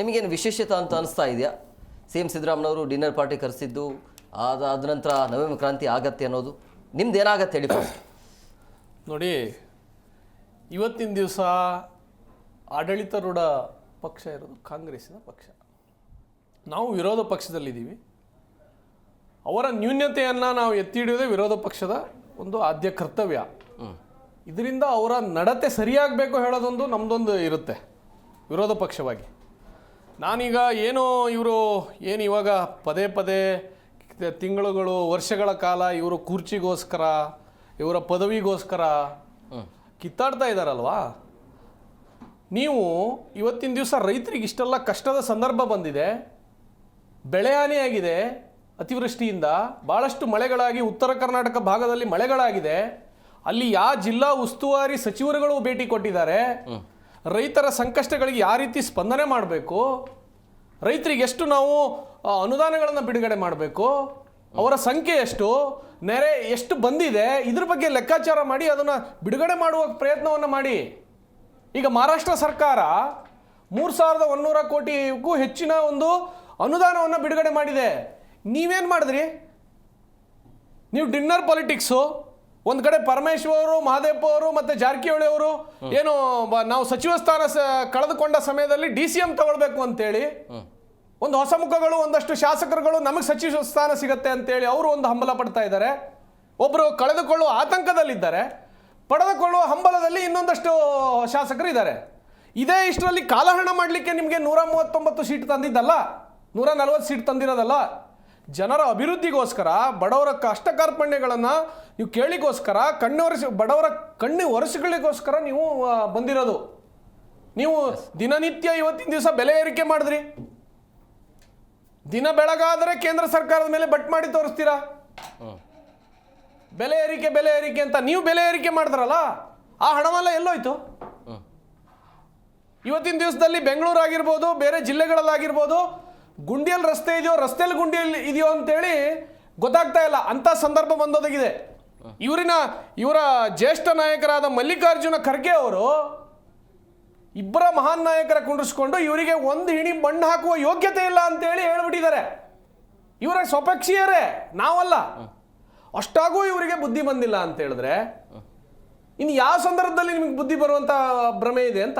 ನಿಮಗೇನು ವಿಶೇಷತೆ ಅಂತ ಅನಿಸ್ತಾ ಇದೆಯಾ? ಸಿ ಎಂ ಸಿದ್ದರಾಮನವರು ಡಿನ್ನರ್ ಪಾರ್ಟಿ ಕರೆಸಿದ್ದು ಅದ ಅದ ನಂತರ ನವೆಂಬರ್ ಕ್ರಾಂತಿ ಆಗತ್ತೆ ಅನ್ನೋದು. ನಿಮ್ದು ಏನಾಗತ್ತೆ ಹೇಳಿ ನೋಡಿ ಇವತ್ತಿನ ದಿವಸ ಆಡಳಿತಾರೂಢ ಪಕ್ಷ ಇರೋದು ಕಾಂಗ್ರೆಸ್ಸಿನ ಪಕ್ಷ. ನಾವು ವಿರೋಧ ಪಕ್ಷದಲ್ಲಿದ್ದೀವಿ. ಅವರ ನ್ಯೂನ್ಯತೆಯನ್ನು ನಾವು ಎತ್ತಿ ಹಿಡಿಯೋದೇ ವಿರೋಧ ಪಕ್ಷದ ಒಂದು ಆದ್ಯ ಕರ್ತವ್ಯ. ಇದರಿಂದ ಅವರ ನಡತೆ ಸರಿಯಾಗಬೇಕು ಹೇಳೋದೊಂದು ನಮ್ಮದೊಂದು ಇರುತ್ತೆ ವಿರೋಧ ಪಕ್ಷವಾಗಿ. ನಾನೀಗ ಏನು ಇವರು ಏನು ಇವಾಗ ಪದೇ ಪದೇ ತಿಂಗಳುಗಳು ವರ್ಷಗಳ ಕಾಲ ಇವರು ಕುರ್ಚಿಗೋಸ್ಕರ ಇವರ ಪದವಿಗೋಸ್ಕರ ಕಿತ್ತಾಡ್ತಾ ಇದ್ದಾರಲ್ವಾ ನೀವು ಇವತ್ತಿನ ದಿವಸ ರೈತರಿಗೆ ಇಷ್ಟೆಲ್ಲ ಕಷ್ಟದ ಸಂದರ್ಭ ಬಂದಿದೆ. ಬೆಳೆ ಹಾನಿಯಾಗಿದೆ ಅತಿವೃಷ್ಟಿಯಿಂದ ಭಾಳಷ್ಟು ಮಳೆಗಳಾಗಿ ಉತ್ತರ ಕರ್ನಾಟಕ ಭಾಗದಲ್ಲಿ ಮಳೆಗಳಾಗಿದೆ. ಅಲ್ಲಿ ಯಾವ ಜಿಲ್ಲಾ ಉಸ್ತುವಾರಿ ಸಚಿವರುಗಳು ಭೇಟಿ ಕೊಟ್ಟಿದ್ದಾರೆ? ರೈತರ ಸಂಕಷ್ಟಗಳಿಗೆ ಯಾವ ರೀತಿ ಸ್ಪಂದನೆ ಮಾಡಬೇಕು? ರೈತರಿಗೆ ಎಷ್ಟು ನಾವು ಅನುದಾನಗಳನ್ನು ಬಿಡುಗಡೆ ಮಾಡಬೇಕು? ಅವರ ಸಂಖ್ಯೆ ಎಷ್ಟು? ನೆರೆ ಎಷ್ಟು ಬಂದಿದೆ? ಇದ್ರ ಬಗ್ಗೆ ಲೆಕ್ಕಾಚಾರ ಮಾಡಿ ಅದನ್ನು ಬಿಡುಗಡೆ ಮಾಡುವ ಪ್ರಯತ್ನವನ್ನು ಮಾಡಿ. ಈಗ ಮಹಾರಾಷ್ಟ್ರ ಸರ್ಕಾರ ಮೂರು ಸಾವಿರದ ಒಂದೂರ ಕೋಟಿಗೂ ಹೆಚ್ಚಿನ ಒಂದು ಅನುದಾನವನ್ನು ಬಿಡುಗಡೆ ಮಾಡಿದೆ. ನೀವೇನು ಮಾಡಿದ್ರಿ? ನೀವು ಡಿನ್ನರ್ ಪಾಲಿಟಿಕ್ಸು ಒಂದು ಕಡೆ ಪರಮೇಶ್ವರ್ ಅವರು ಅವರು ಮತ್ತೆ ಜಾರಕಿಹೊಳಿ ಅವರು ಏನು ನಾವು ಸಚಿವ ಸ್ಥಾನ ಕಳೆದುಕೊಂಡ ಸಮಯದಲ್ಲಿ ಡಿ ಸಿ ಎಂ ತಗೊಳ್ಬೇಕು ಅಂತೇಳಿ ಒಂದು ಹೊಸ ಮುಖಗಳು ಒಂದಷ್ಟು ಶಾಸಕರುಗಳು ನಮಗೆ ಸಚಿವ ಸ್ಥಾನ ಸಿಗತ್ತೆ ಅಂತೇಳಿ ಅವರು ಒಂದು ಹಂಬಲ ಪಡ್ತಾ ಇದ್ದಾರೆ. ಒಬ್ಬರು ಕಳೆದುಕೊಳ್ಳುವ ಆತಂಕದಲ್ಲಿದ್ದಾರೆ ಪಡೆದುಕೊಳ್ಳುವ ಹಂಬಲದಲ್ಲಿ ಇನ್ನೊಂದಷ್ಟು ಶಾಸಕರು ಇದ್ದಾರೆ ಇದೇ ಇಷ್ಟರಲ್ಲಿ ಕಾಲಹರಣ ಮಾಡಲಿಕ್ಕೆ ನಿಮಗೆ ನೂರ ಮೂವತ್ತೊಂಬತ್ತು ಸೀಟ್ ತಂದಿದ್ದಲ್ಲ? ನೂರ ನಲವತ್ತು ಸೀಟ್ ತಂದಿರೋದಲ್ಲ? ಜನರ ಅಭಿವೃದ್ಧಿಗೋಸ್ಕರ ಬಡವರ ಕಷ್ಟ ಕಾರ್ಪಣ್ಯಗಳನ್ನು ನೀವು ಕೇಳಿಗೋಸ್ಕರ ಕಣ್ಣು ಒರೆಸಿ ಬಡವರ ಕಣ್ಣು ಒರೆಸಿಗಳಿಗೋಸ್ಕರ ನೀವು ಬಂದಿರೋದು. ನೀವು ದಿನನಿತ್ಯ ಇವತ್ತಿನ ದಿವಸ ಬೆಲೆ ಏರಿಕೆ ಮಾಡಿದ್ರಿ. ದಿನ ಬೆಳಗಾದರೆ ಕೇಂದ್ರ ಸರ್ಕಾರದ ಮೇಲೆ ಬಟ್ ಮಾಡಿ ತೋರಿಸ್ತೀರಾ? ಬೆಲೆ ಏರಿಕೆ ಬೆಲೆ ಏರಿಕೆ ಅಂತ ನೀವು ಬೆಲೆ ಏರಿಕೆ ಮಾಡಿದ್ರಲ್ಲ ಆ ಹಣವೆಲ್ಲ ಎಲ್ಲೋಯ್ತು? ಇವತ್ತಿನ ದಿವಸದಲ್ಲಿ ಬೆಂಗಳೂರು ಆಗಿರ್ಬೋದು ಬೇರೆ ಜಿಲ್ಲೆಗಳಲ್ಲಾಗಿರ್ಬೋದು ಗುಂಡಿಯಲ್ಲಿ ರಸ್ತೆ ಇದೆಯೋ, ರಸ್ತೆಯಲ್ಲಿ ಗುಂಡಿಯಲ್ಲಿ ಇದೆಯೋ ಅಂತೇಳಿ ಗೊತ್ತಾಗ್ತಾ ಇಲ್ಲ. ಅಂತ ಸಂದರ್ಭ ಬಂದೋದಾಗಿದೆ. ಇವರಿನ, ಇವರ ಜ್ಯೇಷ್ಠ ನಾಯಕರಾದ ಮಲ್ಲಿಕಾರ್ಜುನ ಖರ್ಗೆ ಅವರು ಇಬ್ಬರ ಮಹಾನ್ ನಾಯಕರ ಕುಂಡಿಸ್ಕೊಂಡು ಇವರಿಗೆ ಒಂದು ಹಿಣಿ ಮಣ್ಣು ಹಾಕುವ ಯೋಗ್ಯತೆ ಇಲ್ಲ ಅಂತೇಳಿ ಹೇಳ್ಬಿಟ್ಟಿದ್ದಾರೆ. ಇವರ ಸ್ವಪಕ್ಷೀಯರೇ, ನಾವಲ್ಲ. ಅಷ್ಟಾಗೂ ಇವರಿಗೆ ಬುದ್ಧಿ ಬಂದಿಲ್ಲ ಅಂತ ಹೇಳಿದ್ರೆ ಇನ್ನು ಯಾವ ಸಂದರ್ಭದಲ್ಲಿ ನಿಮಗೆ ಬುದ್ಧಿ ಬರುವಂತ ಭ್ರಮೆ ಇದೆ ಅಂತ?